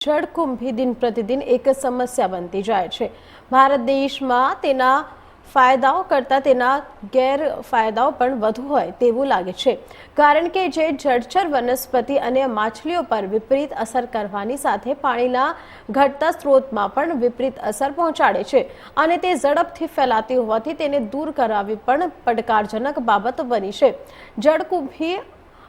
જળકુંભી દિન પ્રતિદિન એક સમસ્યા બનતી જાય છે. ભારત દેશમાં તેના ફાયદાઓ કરતાં તેના ગેરફાયદાઓ પણ વધુ હોય તેવું લાગે છે. કારણ કે જે જળચર વનસ્પતિ અને માછલીઓ પર વિપરીત અસર કરવાની સાથે પાણીના ઘટતા સ્ત્રોતમાં પણ વિપરીત અસર પહોંચાડે છે અને તે ઝડપથી ફેલાતી હોવાથી તેને દૂર કરાવવી પણ પડકારજનક બાબત બની છે. જળકુંભી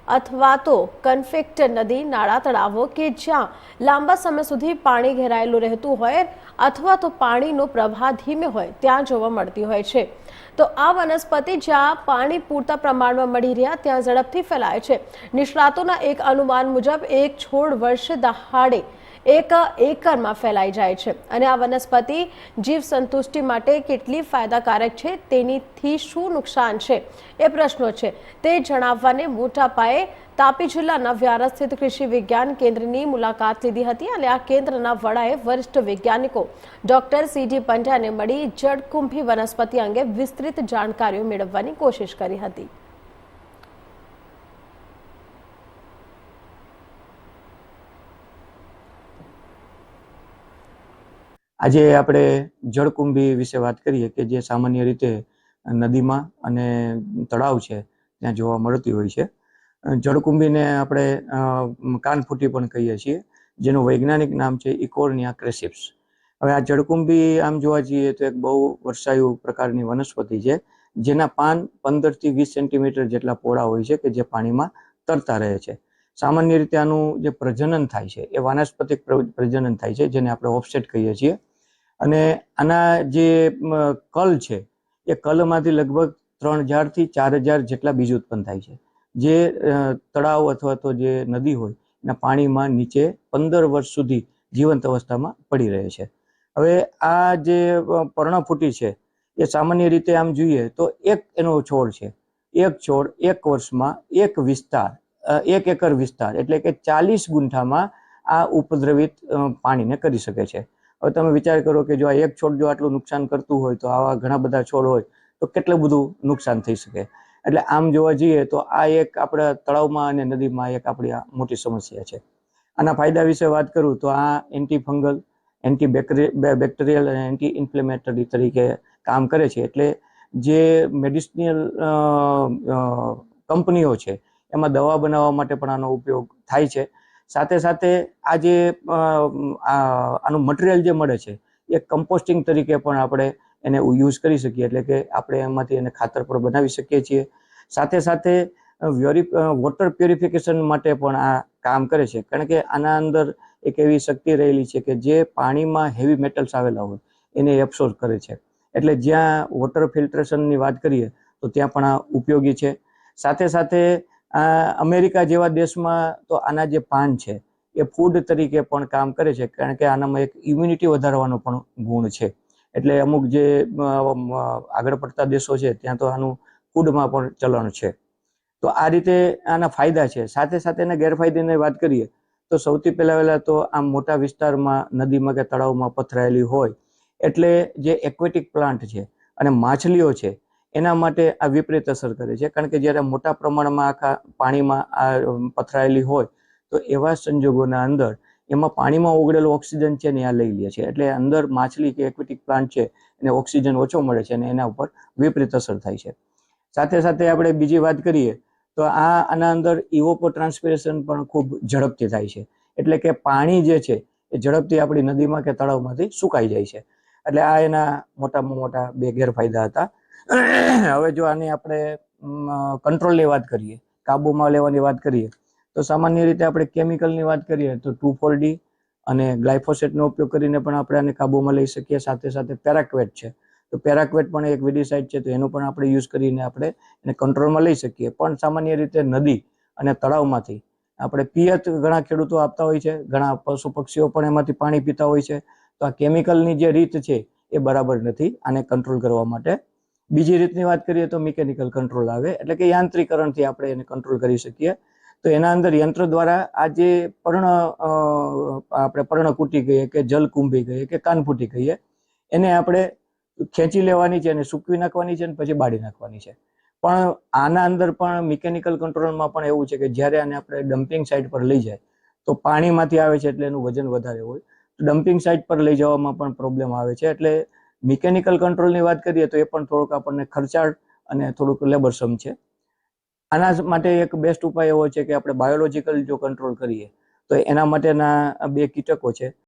અથવા તો કન્ફેક્ટ નદી, નાળા, તળાવો કે જ્યાં લાંબા સમય સુધી પાણી ઘેરાયેલું રહેતું હોય અથવા તો પાણીનો પ્રવાહ ધીમે હોય, ત્યાં જોવા મળતી હોય છે. તો આ વનસ્પતિ જ્યાં પાણી પૂરતા પ્રમાણમાં મળી રહ્યા, ત્યાં ઝડપથી ફેલાય છે. નિષ્ણાતોના એક અનુમાન મુજબ, એક છોડ વર્ષ દહાડે એક એકરમાં ફેલાઈ જાય છે. અને આ વનસ્પતિ જીવ સંતુષ્ટિ માટે કેટલી ફાયદાકારક છે તેનીથી શું નુકસાન છે એ પ્રશ્નો છે. તે જણાવવાને મોટા પાયે તાપી જિલ્લાના વ્યારા સ્થિત કૃષિ વિજ્ઞાન કેન્દ્રની મુલાકાત લીધી હતી અને આ કેન્દ્રના વડાએ વરિષ્ઠ વૈજ્ઞાનિકો ડોક્ટર સીડી પંડ્યાને મળી જળકુંભી વનસ્પતિ અંગે વિસ્તૃત જાણકારીઓ મેળવવાની કોશિશ કરી હતી. આજે આપણે જળકુંભી વિશે વાત કરીએ કે જે સામાન્ય રીતે નદીમાં અને તળાવ છે, ત્યાં જોવા મળતી હોય છે. જળકુંભીને આપણે કાનફૂટી પણ કહીએ છીએ, જેનું વૈજ્ઞાનિક નામ છે ઇકોર્નિયા ક્રેસિપ્સ. હવે આ જળકુંભી આમ જોવા જઈએ તો એક બહુ વર્ષાયુ પ્રકારની વનસ્પતિ છે, જેના પાન પંદરથી વીસ સેન્ટીમીટર જેટલા પહોળા હોય છે કે જે પાણીમાં તરતા રહે છે. સામાન્ય રીતે આનું જે પ્રજનન થાય છે, એ વાનસ્પતિક પ્ર- પ્રજનન થાય છે, જેને આપણે ઓફસેટ કહીએ છીએ. અને આના જે કલ છે, એ કલમાંથી લગભગ ત્રણ હજારથી ચાર હજાર જેટલા બીજ ઉત્પન્ન થાય છે. જે તળાવ અથવા તો જે નદી હોય, એના પાણીમાં નીચે પંદર વર્ષ સુધી જીવંત અવસ્થામાં પડી રહે છે. હવે આ જે પર્ણફૂટી છે, એ સામાન્ય રીતે આમ જોઈએ તો એક એનો છોડ છે. એક છોડ એક વર્ષમાં એક વિસ્તાર એક એકર વિસ્તાર, એટલે કે ચાલીસ ગુંઠામાં આ ઉપદ્રવિત પાણીને કરી શકે છે. હવે તમે વિચાર કરો કે જો આ એક છોડ જો આટલું નુકસાન કરતું હોય તો આવા ઘણા બધા છોડ હોય તો કેટલું બધું નુકસાન થઈ શકે? એટલે આમ જોવા જઈએ તો આ એક આપણા તળાવમાં અને નદીમાં એક આપણી આ મોટી સમસ્યા છે. આના ફાયદા વિશે વાત કરું તો આ એન્ટી ફંગલ એન્ટી બેક્ટેરિયલ અને એન્ટી ઇન્ફ્લેમેટરી તરીકે કામ કરે છે. એટલે જે મેડિસિનલ કંપનીઓ છે, એમાં દવા બનાવવા માટે પણ આનો ઉપયોગ થાય છે. સાથે સાથે આ જે આનું મટીરિયલ જે મળે છે, એ કમ્પોસ્ટિંગ તરીકે પણ આપણે એને યુઝ કરી શકીએ. એટલે કે આપણે એમાંથી એને ખાતર પણ બનાવી શકીએ છીએ. સાથે સાથે વ્યોરી વોટર પ્યોરિફિકેશન માટે પણ આ કામ કરે છે. કારણ કે આના અંદર એક એવી શક્તિ રહેલી છે કે જે પાણીમાં હેવી મેટલ્સ આવેલા હોય, એને એબ્સોર્બ કરે છે. એટલે જ્યાં વોટર ફિલ્ટરેશનની વાત કરીએ, તો ત્યાં પણ આ ઉપયોગી છે. સાથે સાથે આ અમેરિકા જેવા દેશમાં તો આના જે પાન છે, એ ફૂડ તરીકે પણ કામ કરે છે, કારણ કે આનામાં એક ઇમ્યુનિટી વધારવાનો પણ ગુણ છે. એટલે અમુક જે આગળ પડતા દેશો છે, ત્યાં તો આનું ફૂડમાં પણ ચલણ છે. તો આ રીતે આના ફાયદા છે. સાથે સાથે એના ગેરફાયદાની વાત કરીએ, તો સૌથી પહેલા પહેલાં તો આમ મોટા વિસ્તારમાં, નદીમાં કે તળાવમાં પથરાયેલી હોય, એટલે જે એક્વેટિક પ્લાન્ટ છે અને માછલીઓ છે એના માટે આ વિપરીત અસર કરે છે. કારણ કે જ્યારે મોટા પ્રમાણમાં આખા પાણીમાં આ પથરાયેલી હોય, તો એવા સંજોગોના અંદર એમાં પાણીમાં ઓગળેલો ઓક્સિજન છે ને આ લઈ લે છે. એટલે અંદર માછલી કે એક્વેટિક પ્લાન્ટ છે, એને ઓક્સિજન ઓછો મળે છે અને એના ઉપર વિપરીત અસર થાય છે. સાથે સાથે આપણે બીજી વાત કરીએ, તો આ, આના અંદર ઇવોપો ટ્રાન્સપિરેશન પણ ખૂબ ઝડપથી થાય છે. એટલે કે પાણી જે છે, એ ઝડપથી આપણી નદીમાં કે તળાવમાંથી સુકાઈ જાય છે. એટલે આ એના મોટામાં મોટા બે ગેરફાયદા હતા. હવે જો આની આપણે કંટ્રોલની વાત કરીએ, કાબુમાં લેવાની વાત કરીએ, તો સામાન્ય રીતે આપણે કેમિકલની વાત કરીએ તો ટુ ફોર ડી અને ગ્લાયફોસેટનો ઉપયોગ કરીને પણ આપણે આને કાબુમાં લઈ શકીએ, સાથે સાથે પેરાક્વેટ છે. તો પેરાક્વેટ પણ એક વિડીસાઇડ છે, તો એનો પણ આપણે યુઝ કરીને આપણે એને કંટ્રોલમાં લઈ શકીએ. પણ સામાન્ય રીતે નદી અને તળાવમાંથી આપણે પિયત ઘણા ખેડૂતો આપતા હોય છે, ઘણા પશુ પક્ષીઓ પણ એમાંથી પાણી પીતા હોય છે. તો આ કેમિકલની જે રીત છે, એ બરાબર નથી આને કંટ્રોલ કરવા માટે બીજી રીતની વાત કરીએ તો મિકેનિકલ કંટ્રોલ આવે, એટલે કે યાંત્રિકરણથી આપણે એને કંટ્રોલ કરી શકીએ. તો એના અંદર યંત્ર દ્વારા આ જે પર્ણ આપણે આપણે પર્ણકુટી કહીએ કે જલકુંભી કહીએ કે કાનફૂટી કહીએ, એને આપણે ખેંચી લેવાની છે અને સૂકવી નાખવાની છે અને પછી બાળી નાખવાની છે. પણ આના અંદર પણ મિકેનિકલ કંટ્રોલમાં પણ એવું છે કે જ્યારે આને આપણે ડમ્પિંગ સાઇટ પર લઈ જાય, તો પાણીમાંથી આવે છે એટલે એનું વજન વધારે હોય. તો ડમ્પિંગ સાઇટ પર લઈ જવામાં પણ પ્રોબ્લેમ આવે છે, એટલે મિકેનિકલ કંટ્રોલની વાત કરીએ તો એ પણ થોડુંક આપણને ખર્ચાળ અને થોડુંક લેબરસમ છે. આના માટે એક બેસ્ટ ઉપાય એવો છે કે આપણે બાયોલોજીકલ જો કંટ્રોલ કરીએ, તો એના માટેના બે કીટકો છે.